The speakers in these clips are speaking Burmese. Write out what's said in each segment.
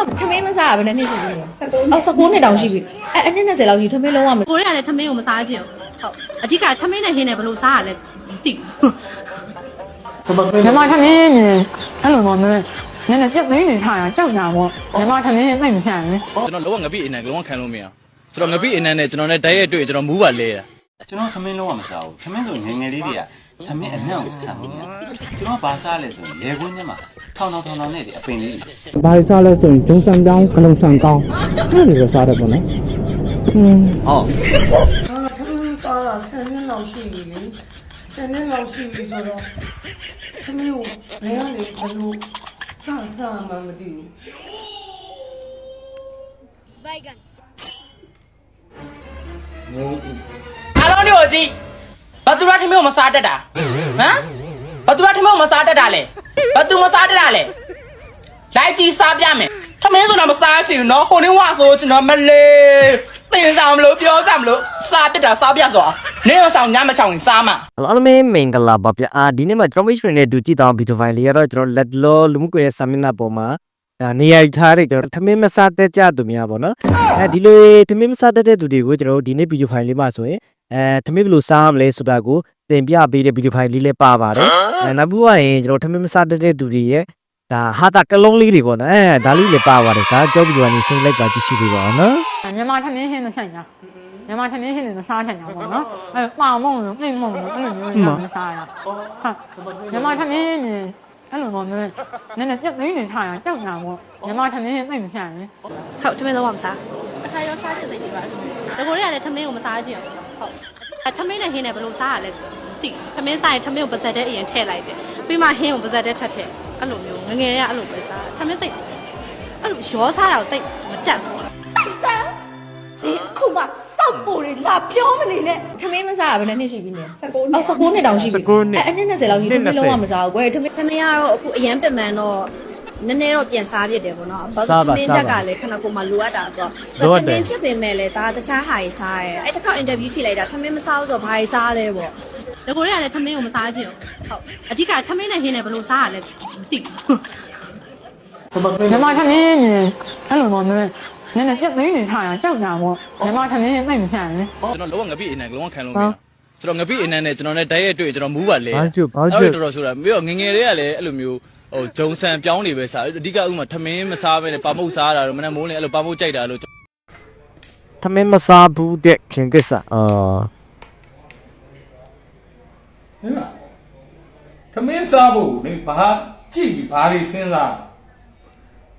လုံးဝထမင်းမစားရဘယ်နဲ့နှစ်ရှိပြီလဲအော်19နှစ်တောင်ရှိပြီအဲအနည်း20လောက်ရှိထမင်းလုံးဝမကိုတွေကလည်းထမင်းကိုမစားကြည့်ဘူးဟုတ်အဓိကထမင်းနဲ့ဟင်းနဲ့ဘယ်လိုစားရလဲသိဘူးမြန်မာထမင်းနေအဲ့လိုတော့နည်းနည်းနည်းပြတ်သိနေထားရကြောက်ကြပေါ့မြန်မာထမင်းသိမဖြန့်ဘူးကျွန်တော်လုံးဝငပိအနံလုံးဝခံလို့မရဘူးကျွန်တော်ငပိအနံနဲ့ကျွန်တော်နဲ့တိုက်ရိုက်တွေ့ကျွန်တော်မူးပါလဲတာကျွန်တော်သမင်းလုံးဝမစားဘူးသမင်းဆိုငယ်ငယ်လေးတွေက သမင်းအနှံ့ကိုခံပြီးနေကျွန်တော်ဘာစားလဲဆိုရင်လေကွင်းထဲမှာထောင်ထောင်ထောင်ထောင်နဲ့ဒီအပင်လေးတွေဘာတွေစားလဲဆိုရင်ဂျုံဆန်ပြောင်းဂလုံဆန်ကောင်းအဲ့လိုတွေပဲစားတယ်ပေါ့နော်อืมဟုတ်အာထမင်းစားတာဆယ်နှစ်လောက်ရှိပြီလေဆယ်နှစ်လောက်ရှိပြီဆိုတော့ထမင်းကိုဘယ်ကနေဘယ်လိုစစမှမသိဘူးအားလုံးတွေကိုကြည့် ဘာသူရထမင်းကိုမစားတတ်တာဟမ်ဘာသူရထမင်းကိုမစားတတ်တာလဲဘာသူမစားတတ်တာလဲလိုက်ကြည့်စားပြမယ်ထမင်းဆိုတော့မစားချင်ဘူးနော်ဟိုနေ့ဝဆိုကျွန်တော်မလေးတင်စားမလို့ပြောစားမလို့စားပြတာစားပြဆိုတော့နေမဆောင်ညမချောင်ရင်စားမှာအားလုံးပဲမင်္ဂလာပါဗျာဒီနေ့မှာကျွန်တော် Twitch နဲ့ဒူကြည့်တောင်းဗီဒီယိုဖိုင်လေးရတော့ကျွန်တော်လက်လောလူမှုကွန်ရက်ဆာမင်နာပေါ်မှာဒါနေရာယူထားတဲ့ကျွန်တော်ထမင်းမစားတဲ့ကြသူများပေါ့နော်အဲဒီလိုထမင်းမစားတဲ့သူတွေကိုကျွန်တော်ဒီနေ့ဗီဒီယိုဖိုင်လေးမှာဆိုရင် အဲထမင်းဘယ်လိုစားမလဲဆိုတာကိုတင်ပြပေးတဲ့ဗီဒီယိုဖိုင်လေးလည်းပါပါတယ်အဲနောက်ပြီးရင်ကျွန်တော်ထမင်းမစားတဲ့သူတွေရဲ့ဒါဟာတာကလုံးလေးတွေပေါ့နော်အဲဒါလေးလည်းပါပါတယ်ဒါကြောက်ပြီးတော့နေစိတ်လိုက်ပါကြည့်ရှုပေးပါအောင်နော်မြန်မာထမင်းဟင်းနဲ့ဖြန့်ကြမြန်မာထမင်းဟင်းနဲ့စားဖြန့်ကြပေါ့နော်အဲ့ပါမုံလို့အိမ်မုံလို့အဲ့လိုမျိုးမစားရဟုတ်မြန်မာထမင်းနေအဲ့လိုတော့နည်းနည်းပြတ်သိနေထားရကြောက်ကြပေါ့မြန်မာထမင်းသိမဖြန့်ဘူးဟုတ်ထမင်းလုံးဝမစားအခါရောစားတဲ့စိတ်တွေပါဒါကိုတွေကလည်းထမင်းကိုမစားကြည့်ဘူး ဟုတ်အဲထမင်းနဲ့ဟင်းနဲ့ဘယ်လိုစားရလဲသိဘူးထမင်းစားရင်ထမင်းကိုပါဇက်တဲ့အရင်ထည့်လိုက်တယ်ပြီးမှဟင်းကိုပါဇက်တဲ့ထပ်ထည့်အဲ့လိုမျိုးငငယ်တွေကအဲ့လိုပဲစားထမင်းသိပ်အဲ့လိုရောစားတာကိုသိပ်မတက်ဘူးဒီအခုမှစောက်ပူတွေလာပြောမနေနဲ့ထမင်းမစားရဘယ်နဲ့နှစ်ရှိပြီလဲ19နှစ်အော်19နှစ်တောင်ရှိပြီအဲအနည်း20လောက်ရှိထမင်းလုံးဝမစားဘူးကွယ်ထမင်းထမင်းကတော့အခုအရန်ပင်ပန်းတော့ နည်းနည်းတော့ပြန်စားပြစ်တယ်ပေါ့နော်ဘာလို့ထမင်းတက်ကလည်းခဏကိုမှလိုအပ်တာဆိုတော့ထမင်းဖြစ်ပေမဲ့လည်းဒါတခြားဟာကြီးစားရဲအဲ့တစ်ခါအင်တာဗျူးဖြေလိုက်တာထမင်းမစားဘူးဆိုတော့ဘာကြီးစားလဲပေါ့ဒါကိုတွေကလည်းထမင်းကိုမစားကြည့်ဘူးဟုတ်အဓိကထမင်းနဲ့ဟင်းနဲ့ဘယ်လိုစားရလဲသိဘူးမြန်မာထမင်းနေအဲ့လိုတော့နည်းနည်းနည်းပြတ်သိနေထားရကြောက်ကြပေါ့မြန်မာထမင်းသိမဖြန့်ဘူးကျွန်တော်လုံးဝငပိအနံလုံးဝခံလို့မရဘူးကျွန်တော်ငပိအနံနဲ့ကျွန်တော်နဲ့တိုက်ရိုက်တွေ့ကျွန်တော်မူးပါလဲဘာကျွဘာကျွတော်တော်ဆိုတာပြီးတော့ငငယ်လေးကလည်းအဲ့လိုမျိုး ဟိုဂျုံဆန်ပြောင်းနေပဲစားအဓိကဥမာထမင်းမစားပဲနဲ့ပါမုတ်စားတာတော့မနေ့မိုးလင်းအဲ့လိုပါမုတ်ကြိုက်တာလို့ထမင်းမစားဘူးတဲ့ခင်ကစ္စအာဟင်လားသမင်းစားဖို့နေဘာကြည့်ပြီးဘာတွေစဉ်းစား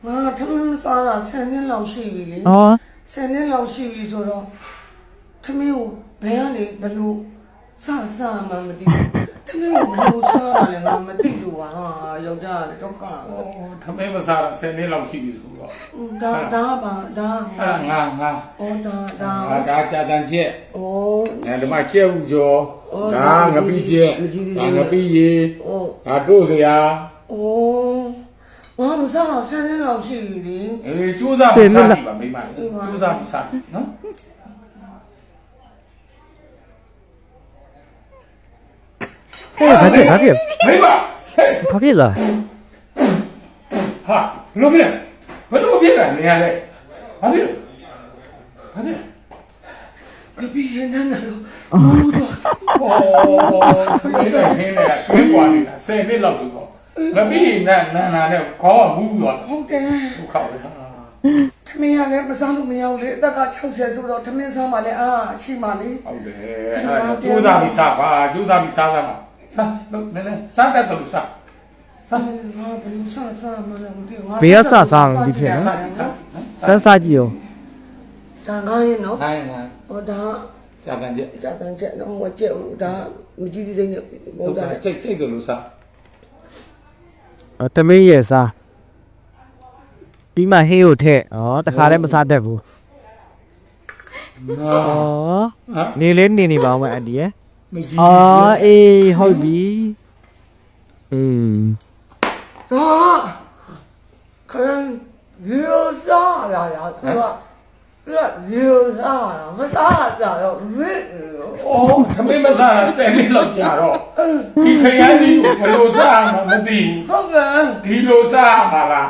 ငါထမင်းမစားတာဆယ်နှစ်လောက်ရှိပြီလေအော်ဆယ်နှစ်လောက်ရှိပြီဆိုတော့ထမင်းကိုဘယ်ကနေဘယ်လိုစစမှမသိဘူး ထမင်းကိုဘယ်လိုစားတာလဲငါမသိလို့ပါဟာယောက်ျားကတော့ကဩသမင်းမစားတာ10နှစ်လောက်ရှိပြီဆိုတော့ဒါဒါပါဒါအဲ့ဒါငါငါဩဒါဒါငါဒါကြာတန်ချက်ဩအဲဒီမှာကျက်ဦးကျော်ဩဒါငပိချက်မကြီးကြီးဒါငပိရေဩဒါတို့စရာဩငါမစားတော့ဆယ်နှစ်လောက်ရှိပြီလေအေးစူးစမ်းပြီးစားကြည့်ပါမိမလေးစူးစမ်းပြီးစားကြည့်နော် ဟဲ့ဘာဖြစ်ဘာဖြစ်မိမဟဲ့ဘာဖြစ်လားဟာဘလို့ဖြစ်ဘလို့ဖြစ်တာနေရလဲဘာဖြစ်လဲဘာဖြစ်လဲကပီးရနန်းလို့โอ้သမင်းနဲ့ဟင်းနဲ့တွင်းပွားနေတာ10နှစ်လောက်ဆိုတော့ငပိနဲ့နာနာနဲ့ခေါင်းကမူးသွားတယ်ဟုတ်တယ်ဒုက္ခပဲဟာထမင်းရလည်းမစားလို့မရဘူးလေအသက်က60ဆိုတော့ထမင်းစားမှလည်းအာရှိမှလေဟုတ်တယ်အဲ့ဒါကျိုးသားပြီးစားပါကျိုးသားပြီးစားစားပါ စားလို့နည်းနည်းစားတတ်တယ်လို့စားစားငါဘယ်လိုစားစားမှလည်းမသိဘူးငါဘေးကဆဆအောင်ဒီဖြစ်နော်စားကြည့်စားကြည့်နော်စမ်းစားကြည့်အောင်ဒါကောင်းရင်နော်နိုင်နိုင်ဟောဒါကြာတန်ချက်ကြာတန်ချက်နော်ဟောကျက်ဦးဒါမကြီးကြီးစိမ့်နဲ့ဒုဘောက္ခဒါချိတ်ချိတ်တယ်လို့စားအော်တမင်းရဲ့စားပြီးမှဟင်းကိုထည့်ဩတခါတည်းမစားတတ်ဘူးဟာဩနေလေးနေနေပါဦးမအန်ဒီရဲ့ မကြီးအော်အေးဟုတ်ပြီอืมတော့ခရမ်းရေစားရရသူကရေစားမစားကြတော့မင်းအော်သမင်းမစားတာ10မိနစ်လောက်ကြာတော့ဒီခရမ်းဒီကိုဘယ်လိုစားမှမသိဘူးဟုတ်ကဲ့ဒီလိုစားမှာလား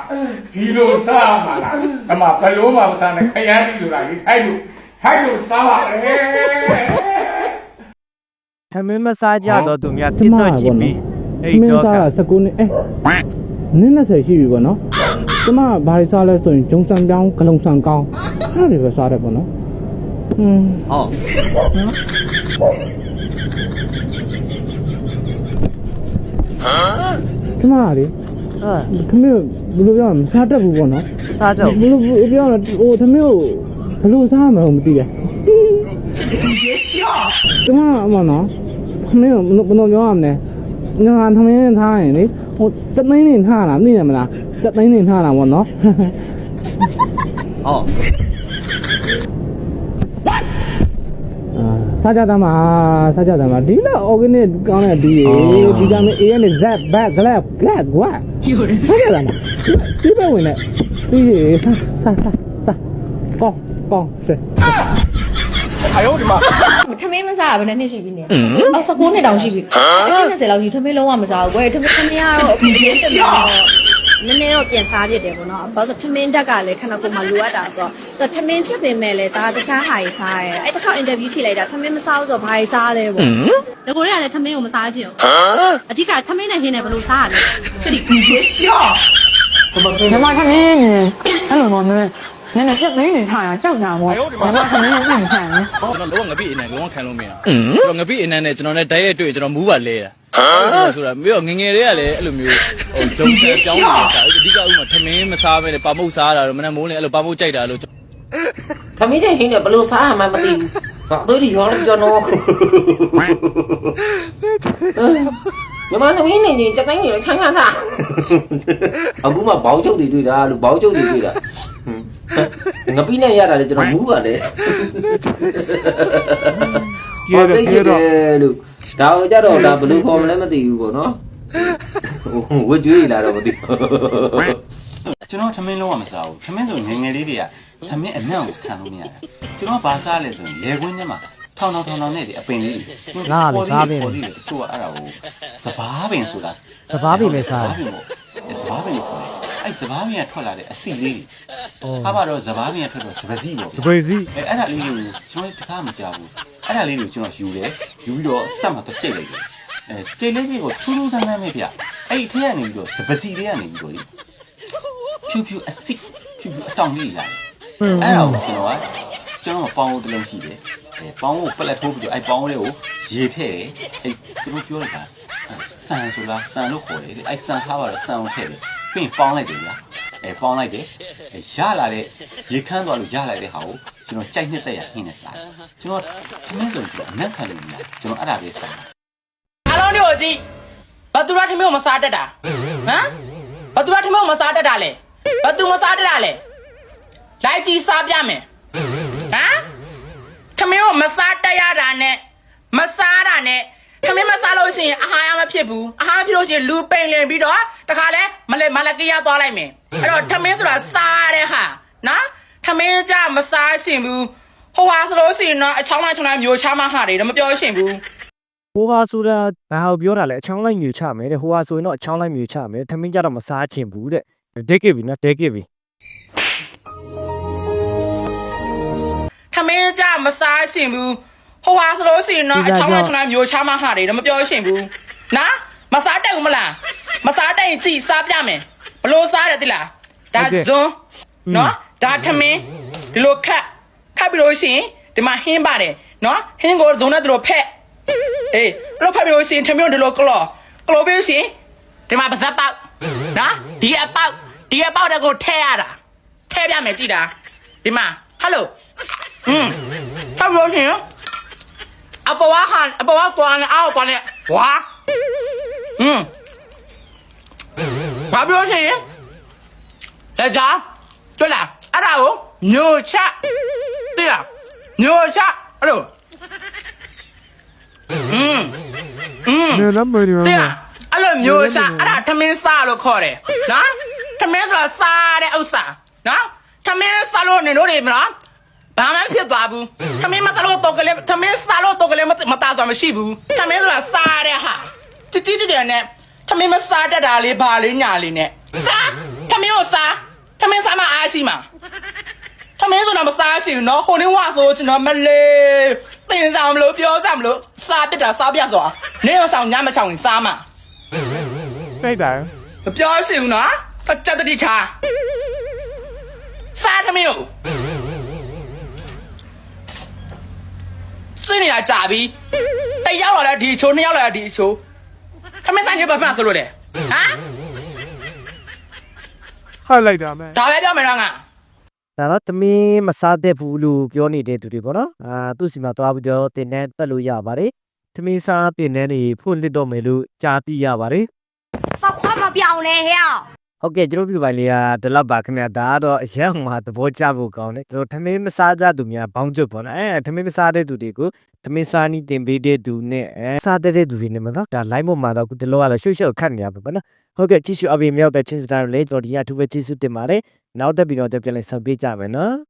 ဒီလိုစားမှာလားအမဘယ်လိုမှမစားနဲ့ခရမ်းဒီဆိုတာလေဟဲ့လို့ဟဲ့လို့စားပါလေ သမင်းမစားကြတော့သူများပြစ်တော့ကြည့်ပြီးအဲ့မင်းတော့သားက19နှစ်အဲနင်း20ရှိပြီပေါ့နော်ကျမကဘာတွေစားလဲဆိုရင်ဂျုံဆန်ပြောင်းဂလုံဆန်ကောင်းအဲ့ဒါတွေပဲစားတယ်ပေါ့နော်อืมဟောကျမကလေဟာသမီးဘယ်လိုပြောရမလဲစားတတ်ဘူးပေါ့နော်စားတော့ဘယ်လိုပြောရလဲဟိုသမီးကိုဘယ်လိုစားမှန်းမသိတယ် ကျမအမနော်သမီးကိုဘယ်လိုပြောရမလဲငါသမီးထားရင်လေဟိုတသိန်းနေထားတာသိတယ်မလားတသိန်းနေထားတာပေါ့နော်ဟောအာစားကြတာမှာစားကြတာမှာဒီလောက် organic ကောင်းတဲ့ဒီဗီတာမင် A နဲ့ Z back glass glass what စားကြတာမှာဒီပဲဝင်နေဒီစားစားစားစားကောင်းကောင်းဆ က်ထမင်းမစားရဘယ်နှစ်နှစ်ရှိပြီလဲအော်19နှစ်တောင်ရှိပြီအနည်း20လောက်ရှိထမင်းလုံးဝမစားဘူးကွယ်ထမင်းထမင်းကတော့အခုပြင်တမန်တော့နည်းနည်းတော့ပြင်စားပြစ်တယ်ပေါ့နော်။ဘာလို့လဲဆိုတော့ထမင်းတက်ကလည်းခဏကိုယ်မှလိုအပ်တာဆိုတော့ထမင်းဖြစ်ပေမဲ့လည်းဒါတခြားဟာကြီးစားရဲ။အဲ့တစ်ခါအင်တာဗျူးဖြေလိုက်တာထမင်းမစားဘူးဆိုတော့ဘာကြီးစားလဲပေါ့ဒီကိုတွေကလည်းထမင်းကိုမစားကြည့်အောင်အဓိကထမင်းနဲ့ဟင်းနဲ့ဘယ်လိုစားရလဲချက်ဒီကူပြေရှော့မြန်မာထမင်းမြင်အဲ့လိုတော့နည်းနည်း နည်းနည်းပြတ်သိနေထားရကြောက်ကြပါမြန်မာထမင်းနဲ့ပြင်ဆိုင်နေကျွန်တော်လုံးဝငပိအနံလုံးဝခံလို့မရကျွန်တော်ငပိအနံနဲ့ကျွန်တော်နဲ့တိုက်ရိုက်တွေ့ကျွန်တော်မူးပါလဲတာဆိုတာပြီးတော့ငငယ်တွေကလည်းအဲ့လိုမျိုးဟိုဂျုံဆန်ပြောင်းနေတာအဓိကဥမာထမင်းမစားဘဲနဲ့ပါမုတ်စားတာတော့မနက်မိုးလင်းအဲ့လိုပါမုတ်ကြိုက်တာလို့သမီးတဲ့ဟင်းနဲ့ဘယ်လိုစားမှမသိဘူးငါတို့ဒီရောလည်းကျွန်တော်မြန်မာသမီးနေကြီးတတိုင်းနေခန်းခန်းသားအခုမှဘောင်းချုပ်တွေတွေ့တာလို့ဘောင်းချုပ်တွေတွေ့တာ ငပိနဲ့ရတာလေကျွန်တော်မူးပါလေပြေတော့ပြေတော့လို့ဒါကိုကြတော့ဒါဘယ်လိုခေါ်မလဲမသိဘူးပေါ့နော်ဝကြွေးလာတော့မသိဘူးကျွန်တော်ထမင်းလုံးဝမစားဘူးထမင်းဆိုငယ်ငယ်လေးတွေကထမင်းအနံ့ကိုခံလို့မရဘူးကျွန်တော်ဘာစားလဲဆိုရင်လေခွင်းထဲမှာထောင်ထောင်ထောင်ထောင်နဲ့ဒီအပင်လေးတွေပေါ်သေးတယ်တချို့ကအဲ့ဒါကိုစပားပင်ဆိုတာစပားပင်ပဲစားစပားပင်ပေါ့စပားပင်ကိုခေါ်တယ် အဲ့စပားပင်ကထွက်လာတဲ့အစီလေးတွေအော်ဟာပါတော့စပားပင်ကထွက်တော့စပစီပေါ့စပယ်စီအဲအဲ့ဒါလေးကိုကျွန်တော်တခါမကြဘူးအဲ့ဒါလေးကိုကျွန်တော်ယူတယ်ယူပြီးတော့ဆက်မှာတော့ကြိတ်လိုက်တယ်အဲကြိတ်လေးကြီးကိုထူးထူးဆန်းဆန်းပဲဗျအဲ့ဒီထဲကနေပြီးတော့စပစီလေးကနေပြီးတော့ဖြူဖြူအစစ်ဖြူဖြူအတောင်လေးလာတယ်အဲ့ဒါကိုကျွန်တော်ကကျွန်တော်ပေါင်းလို့တလုံးရှိတယ်အဲပေါင်းကိုပလက်ထိုးပြီးတော့အဲ့ပေါင်းလေးကိုရေထည့်တယ်အဲ့သူတို့ပြောလိုက်တာဆန်ဆိုလားဆန်လို့ခေါ်တယ်အဲ့ဆန်ထားပါတော့ဆန်ကိုထည့်တယ် ပြီးရင်ပေါင်းလိုက်တယ်ဗျာအဲပေါင်းလိုက်တယ်ရလာတဲ့ရေခမ်းသွားလို့ရလာတဲ့ဟာကိုကျွန်တော်ကြိုက်နှစ်သက်ရဟင်းနဲ့စားကျွန်တော်သမင်းဆိုရင်အနက်ခံလို့မရကျွန်တော်အဲ့ဒါပဲစားအားလုံးတို့ကြည့်ဘာသူရထမင်းကိုမစားတတ်တာဟမ်ဘာသူရထမင်းကိုမစားတတ်တာလဲဘာသူမစားတတ်တာလဲလိုက်ကြည့်စားပြမယ်ဟမ်ထမင်းကိုမစားတတ်ရတာနဲ့မစားတာနဲ့ ထမင်းမစားလို့ရှိရင်အာဟာရမဖြစ်ဘူးအာဟာရဖြစ်လို့ရှိရင်လူပိန်လင်ပြီးတော့တခါလဲမလဲမလကီးရသွားလိုက်မယ်အဲ့တော့ထမင်းဆိုတာစားတဲ့ဟာနော်ထမင်းကြမစားရှင်ဘူးဟိုဟာဆိုလို့ရှိရင်တော့အချောင်းလိုက်ချုံလိုက်မျိုးချမ်းမဟာတွေတော့မပြောရှင်ဘူးဟိုဟာဆိုတာဘာဟောပြောတာလဲအချောင်းလိုက်မြူချမယ်တဲ့ဟိုဟာဆိုရင်တော့အချောင်းလိုက်မြူချမယ်ထမင်းကြတော့မစားချင်ဘူးတဲ့ဒက်ကစ်ပြီနော်ဒက်ကစ်ပြီထမင်းကြမစားရှင်ဘူး ဟိုဟာဆိုလို့ရှိရင်တော့အချောင်းလာချောင်းလာမျိုးချမဟာတွေတော့မပြောရှင်ဘူးနော်မစားတက်ဘူးမလားမစားတက်ရင်ကြည်စားပြမယ်ဘလို့စားတယ်တိလားဒါဇွန်နော်ဒါသမင်းဒီလိုခတ်ခတ်ပြီးလို့ရှိရင်ဒီမှာဟင်းပါတယ်နော်ဟင်းကိုဇွန်နဲ့တို့ဖက်အေးအဲ့လိုဖက်ပြီးလို့ရှိရင်သမင်းတို့ဒီလိုကလော်ကလော်ပြီးလို့ရှိရင်ဒီမှာပါဇက်ပေါက်နော်ဒီအပေါက်ဒီအပေါက်တဲ့ကိုထဲရတာထဲပြမယ်ကြည်တာဒီမှာဟယ်လိုอืมဟုတ်လို့ရှိရင် าปะวะหันเอาปะวะตัวเนี่ยเอาปะเนี่ยวะอืมဘာပြောရှင်လက်ကြတွေ့လားအဲ့ဒါကိုညိုချသိလားညိုချအဲ့လိုอืมอืม နေလမ်းမရီ သိလားအဲ့လိုမျိုးချအဲ့ဒါထမင်းစားလို့ခေါ်တယ်နော်ထမင်းဆိုတာစားတဲ့ဥစ္စာနော်ထမင်းစားလို့နေတို့တွေမလား ဘာမှဖြစ်သွားဘူးထမင်းမစားလို့တော့ကလေးထမင်းစားလို့တော့ကလေးမမသားသွားမရှိဘူးထမင်းဆိုတာစားရတဲ့ဟာတတိတတယ်နဲ့ထမင်းမစားတတ်တာလေးဘာလေးညာလေးနဲ့စားထမင်းကိုစားထမင်းစားမှအားရှိမှာထမင်းဆိုတာမစားချင်ဘူးနော်ဟိုနေ့ဝဆိုကျွန်တော်မလေးတင်စားမလို့ပြောစားမလို့စားပြစ်တာစားပြသွားနေမဆောင်ညမချောင်ရင်စားမှာပြိုက်တာမပြောရှိဘူးနော်တကြက်တတိထားစားသမီးကို စိနေတာကြာပြီတယောက်လာလဲဒီချိုးနှစ်ယောက်လာလဲဒီချိုးခမင်းဆိုင်ကဘာမှဆိုလို့လဲဟမ်ဟာလိုက်တာမဲဒါပဲပြောမယ်တော့ငါဒါတော့သမင်းမစားတတ်ဘူးလို့ပြောနေတဲ့သူတွေပေါ့နော်အာသူ့စီမှာသွားပြီးတော့တင်တန်းတက်လို့ရပါတယ်သမင်းစားတင်တန်းတွေဖွင့်လစ်တော့မယ်လို့ကြားသိရပါတယ်စောက်ခွားမပြောင်းနဲ့ဟဲ့ ဟုတ်ကဲ့ကျွန်တော်ပြည်ပိုင်လေးကဒီလောက်ပါခင်ဗျာဒါကတော့အရင်ကသဘောကျဖို့ကောင်းတယ်ကျွန်တော်သမင်းမစားကြသူများဘောင်းကျွတ်ပေါ့နော်အဲသမင်းမစားတဲ့သူတွေကိုသမင်းစားနီးတင်ပေးတဲ့သူနဲ့အဲစားတဲ့သူတွေနဲ့မနော်ဒါ line ပေါ်မှာတော့ခုဒီလောက်ကတော့ရွှေ့ရွှေ့ခတ်နေရပါပေါ့နော်ဟုတ်ကဲ့ကြည့်ရှုအပြင်မြောက်တဲ့ချင်းစတာတွေလည်းကျွန်တော်ဒီကထူးပဲကြည့်စုတင်ပါတယ်နောက်တက်ပြီးတော့တက်ပြန်လဲဆောက်ပေးကြမယ်နော်